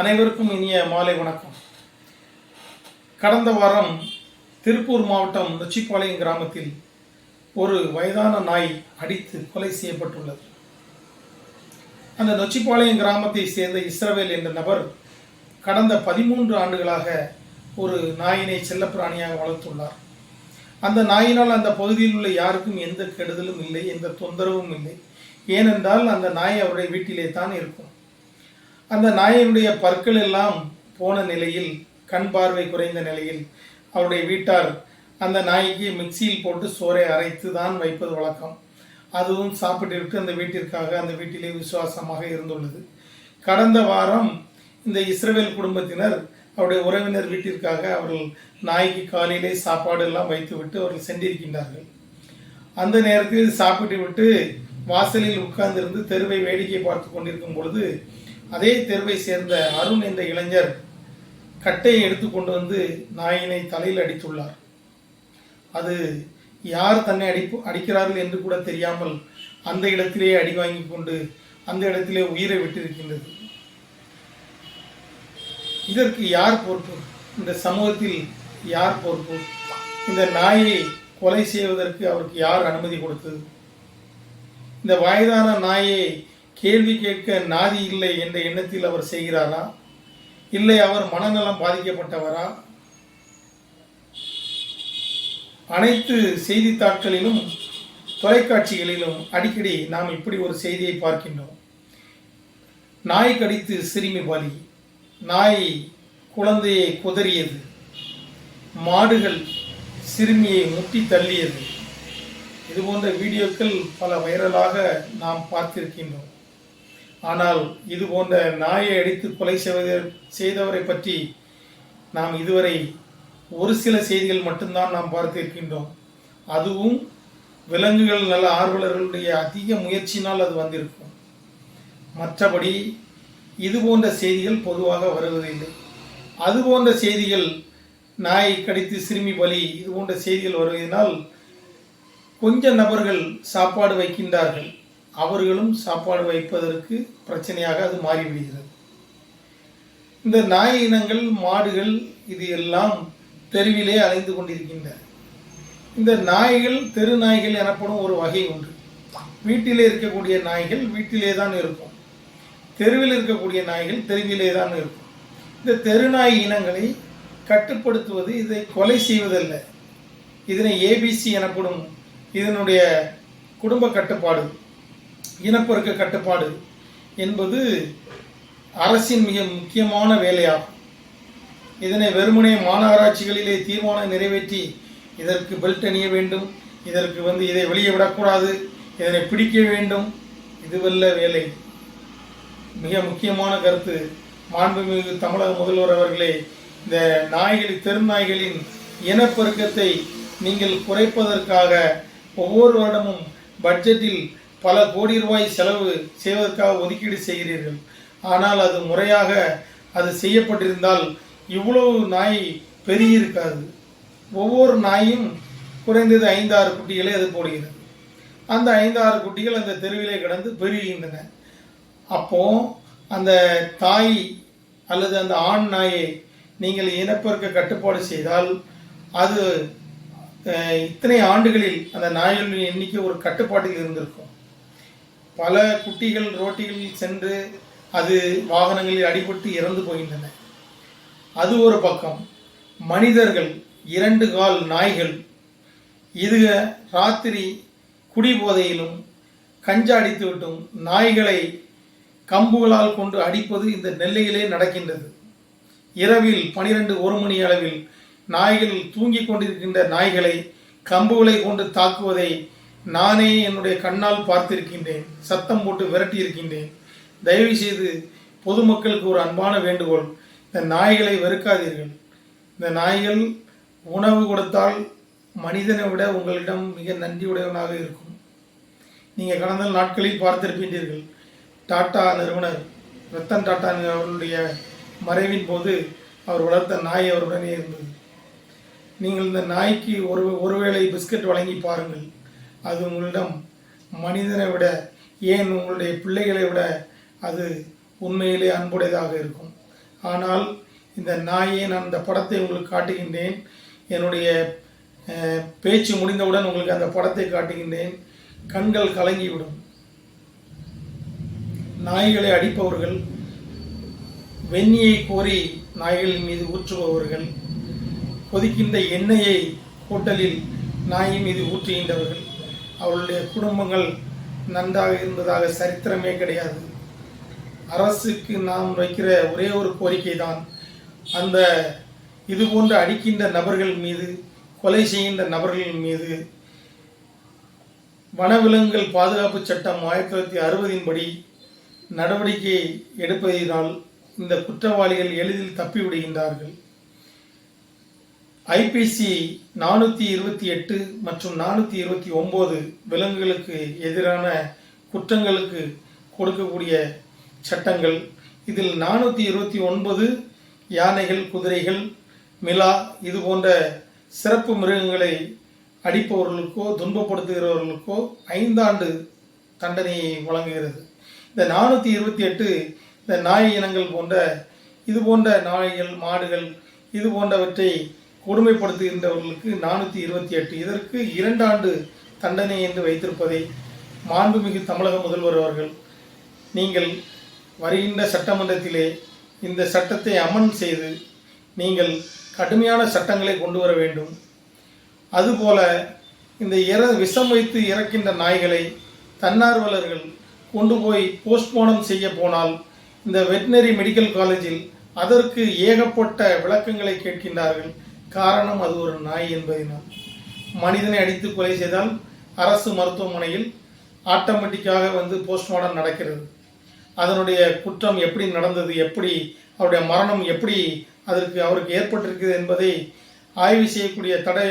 அனைவருக்கும் இனிய மாலை வணக்கம். கடந்த வாரம் திருப்பூர் மாவட்டம் நொச்சிப்பாளையம் கிராமத்தில் ஒரு வயதான நாய் அடித்து கொலை செய்யப்பட்டுள்ளது. அந்த நொச்சிப்பாளையம் கிராமத்தை சேர்ந்த இஸ்ரவேல் என்ற நபர் கடந்த பதிமூன்று ஆண்டுகளாக ஒரு நாயினை செல்லப்பிராணியாக வளர்த்துள்ளார். அந்த நாயினால் அந்த பகுதியில் உள்ள யாருக்கும் எந்த கெடுதலும் இல்லை எந்த தொந்தரவும் இல்லை. ஏனென்றால் அந்த நாய் அவருடைய வீட்டிலே தான் இருக்கும். அந்த நாயினுடைய பற்கள் எல்லாம் போன நிலையில் கண் பார்வை குறைந்த நிலையில் அவருடைய வீட்டார் அந்த நாய்க்கு மிக்சியில் போட்டு சோறை அரைத்து தான் வைப்பது வழக்கம். அதுவும் சாப்பிட்டுவிட்டு அந்த வீட்டிற்காக அந்த வீட்டிலே விசுவாசமாக இருந்துள்ளது. கடந்த வாரம் இந்த இஸ்ரேல் குடும்பத்தினர் அவருடைய உறவினர் வீட்டிற்காக அவர்கள் நாய்க்கு காலையிலே சாப்பாடு எல்லாம் வைத்துவிட்டு அவர்கள் சென்றிருக்கின்றார்கள். அந்த நேரத்தில் சாப்பிட்டு விட்டு வாசலில் உட்கார்ந்திருந்து தெருவை வேடிக்கை பார்த்து கொண்டிருக்கும் பொழுது அதே தெருவை சேர்ந்த அருண் என்ற இளைஞர் கட்டையை எடுத்துக்கொண்டு வந்து நாயினை தலையில் அடித்துள்ளார். அது யார் தன்னை அடிப்பு அடிக்கிறார்கள் என்று கூட தெரியாமல் அந்த இடத்திலேயே அடி வாங்கி கொண்டு அந்த இடத்திலே உயிரை விட்டிருக்கின்றது. இதற்கு யார் பொறுப்பு? இந்த சமூகத்தில் யார் பொறுப்பு? இந்த நாயை கொலை செய்வதற்கு அவருக்கு யார் அனுமதி கொடுத்தது? இந்த வயதான நாயை கேள்வி கேட்க நாதி இல்லை என்ற எண்ணத்தில் அவர் செய்கிறாரா? இல்லை அவர் மனநலம் பாதிக்கப்பட்டவரா? அனைத்து செய்தித்தாட்களிலும் தொலைக்காட்சிகளிலும் அடிக்கடி நாம் இப்படி ஒரு செய்தியை பார்க்கின்றோம். நாய் கடித்து சிறுமி பலி. நாய் குழந்தையை குதறியது. மாடுகள் சிறுமியை முட்டி தள்ளியது. இது போன்ற வீடியோக்கள் பல வைரலாக நாம் பார்த்திருக்கின்றோம். ஆனால் இது போன்ற நாயை அடித்து கொலை செய்வத செய்தவரை பற்றி நாம் இதுவரை ஒரு சில செய்திகள் மட்டும்தான் நாம் பார்த்திருக்கின்றோம் அதுவும் விலங்குகள் நல்ல ஆர்வலர்களுடைய அதிக முயற்சியினால் அது வந்திருக்கும். மற்றபடி இது போன்ற செய்திகள் பொதுவாக வருவதில்லை. அது போன்ற செய்திகள் நாயை கடித்து சிறுமி பலி இது போன்ற செய்திகள் வருவதனால் கொஞ்ச நபர்கள் சாப்பாடு வைக்கின்றார்கள். அவர்களும் சாப்பாடு வைப்பதற்கு பிரச்சனையாக அது மாறிவிடுகிறது. இந்த நாய் இனங்கள் மாடுகள் இது எல்லாம் தெருவிலே அலைந்து கொண்டிருக்கின்றன. இந்த நாய்கள் தெரு நாய்கள் எனப்படும் ஒரு வகை உண்டு. வீட்டிலே இருக்கக்கூடிய நாய்கள் வீட்டிலே தான் இருக்கும். தெருவில் இருக்கக்கூடிய நாய்கள் தெருவிலே தான் இருக்கும். இந்த தெருநாய் இனங்களை கட்டுப்படுத்துவது இதை கொலை செய்வதல்ல. இதனை ஏபிசி எனப்படும் இதனுடைய குடும்ப கட்டுப்பாடு. இனப்பெருக்க கட்டுப்பாடு என்பது அரசின் மிக முக்கியமான வேலையாகும். இதனை வெறுமனே மாநகராட்சிகளிலே தீர்மானம் நிறைவேற்றி இதற்கு பெல்ட் அணிய வேண்டும் இதற்கு வந்து இதை வெளியே விடக்கூடாது இதனை பிடிக்க வேண்டும் இதுவல்ல வேலை. மிக முக்கியமான கருத்து மாண்புமிகு தமிழக முதல்வர் அவர்களே இந்த நாய்கள் தெருநாய்களின் இனப்பெருக்கத்தை நீங்கள் குறைப்பதற்காக ஒவ்வொரு வருடமும் பட்ஜெட்டில் பல கோடி ரூபாய் செலவு செய்வதற்காக ஒதுக்கீடு செய்கிறீர்கள். ஆனால் அது முறையாக அது செய்யப்பட்டிருந்தால் இவ்வளவு நாய் பெருகியிருக்காது. ஒவ்வொரு நாயும் குறைந்தது ஐந்து ஆறு குட்டிகளை அது போடுகிறது. அந்த ஐந்து ஆறு குட்டிகள் அந்த தெருவிலே கிடந்து பெருகின்றன. அப்போ அந்த தாய் அல்லது அந்த ஆண் நாயை நீங்கள் இனப்பெருக்க கட்டுப்பாடு செய்தால் அது இத்தனை ஆண்டுகளில் அந்த நாய்களின் எண்ணிக்கை ஒரு கட்டுப்பாட்டில் இருந்திருக்கும். பல குட்டிகள் ரோட்டிகளில் சென்று அது வாகனங்களில் அடிபட்டு இறந்து போகின்றன. அது ஒரு பக்கம். மனிதர்கள் இரண்டு கால் நாய்கள். இதுக ராத்திரி குடிபோதையிலும் கஞ்சா அடித்துவிட்டும் நாய்களை கம்புகளால் கொண்டு அடிப்பது இந்த நெல்லையிலே நடக்கின்றது. இரவில் பனிரெண்டு ஒரு மணி அளவில் நாய்கள் தூங்கிக் கொண்டிருக்கின்ற நாய்களை கம்புகளை கொண்டு தாக்குவதை நானே என்னுடைய கண்ணால் பார்த்திருக்கின்றேன் சத்தம் போட்டு விரட்டி இருக்கின்றேன் தயவு செய்து பொதுமக்களுக்கு ஒரு அன்பான வேண்டுகோள் இந்த நாய்களை வெறுக்காதீர்கள். இந்த நாய்கள் உணவு கொடுத்தால் மனிதனை விட உங்களிடம் மிக நன்றியுடையவனாக இருக்கும். நீங்கள் கடந்த நாட்களில் பார்த்திருக்கின்றீர்கள் டாட்டா நிறுவனர் ரத்தன் டாட்டா அவர்களுடைய மறைவின் போது அவர் வளர்த்த நாய் அவருடனே இருந்தது. நீங்கள் இந்த நாய்க்கு ஒரு ஒருவேளை பிஸ்கட் வழங்கி பாருங்கள். அது உங்களிடம் மனிதனை விட ஏன் உங்களுடைய பிள்ளைகளை விட அது உண்மையிலே அன்புடையதாக இருக்கும். ஆனால் இந்த நாயை நான் இந்த படத்தை உங்களுக்கு காட்டுகின்றேன். என்னுடைய பேச்சு முடிந்தவுடன் உங்களுக்கு அந்த படத்தை காட்டுகின்றேன். கண்கள் கலங்கிவிடும். நாய்களை அடிப்பவர்கள் வெந்நியை கோரி நாய்களின் மீது ஊற்றுபவர்கள் கொதிக்கின்ற எண்ணெயை ஹோட்டலில் நாயின் மீது ஊற்றுகின்றவர்கள். அவர்களுடைய குடும்பங்கள் நன்றாக இருந்ததாக சரித்திரமே கிடையாது. அரசுக்கு நாம் வைக்கிற ஒரே ஒரு கோரிக்கை தான் அந்த இது போன்று அடிக்கின்ற நபர்கள் மீது கொலை செய்கின்ற நபர்கள் மீது வனவிலங்குகள் பாதுகாப்பு சட்டம் ஆயிரத்தி தொள்ளாயிரத்தி அறுபதின் படி நடவடிக்கை எடுப்பதினால் இந்த குற்றவாளிகள் எளிதில் தப்பிவிடுகின்றார்கள். ஐபிசி நானூற்றி இருபத்தி எட்டு மற்றும் நானூற்றி இருபத்தி ஒம்பது விலங்குகளுக்கு எதிரான குற்றங்களுக்கு கொடுக்கக்கூடிய சட்டங்கள். இதில் நானூற்றி இருபத்தி ஒன்பது யானைகள் குதிரைகள் மிலா இது போன்ற சிறப்பு மிருகங்களை அடிப்பவர்களுக்கோ துன்பப்படுத்துகிறவர்களுக்கோ ஐந்தாண்டு தண்டனையை வழங்குகிறது. இந்த நானூற்றி இருபத்தி எட்டு இந்த நாய் இனங்கள் போன்ற இது போன்ற நாய்கள் மாடுகள் இது போன்றவற்றை கொடுமைப்படுத்துகின்றவர்களுக்கு நானூற்றி இருபத்தி எட்டு. இதற்கு இரண்டு ஆண்டு தண்டனை என்று வைத்திருப்பதை மாண்புமிகு தமிழக முதல்வர் அவர்கள் நீங்கள் வருகின்ற சட்டமன்றத்திலே இந்த சட்டத்தை அமன் செய்து நீங்கள் கடுமையான சட்டங்களை கொண்டு வர வேண்டும். அதுபோல இந்த இற விஷம் வைத்து இறக்கின்ற நாய்களை தன்னார்வலர்கள் கொண்டு போய் போஸ்ட்மார்டம் செய்ய போனால் இந்த வெட்டினரி மெடிக்கல் காலேஜில் அதற்கு ஏகப்பட்ட விளக்கங்களை கேட்கின்றார்கள். காரணம் அது ஒரு நாய் என்பதினால் மனிதனை அடித்து கொலை செய்தால் அரசு மருத்துவமனையில் ஆட்டோமேட்டிக்காக வந்து போஸ்ட்மார்டம் நடக்கிறது. அதனுடைய குற்றம் எப்படி நடந்தது எப்படி அவருடைய மரணம் எப்படி அதற்கு அவருக்கு ஏற்பட்டிருக்கிறது என்பதை ஆய்வு செய்யக்கூடிய தடை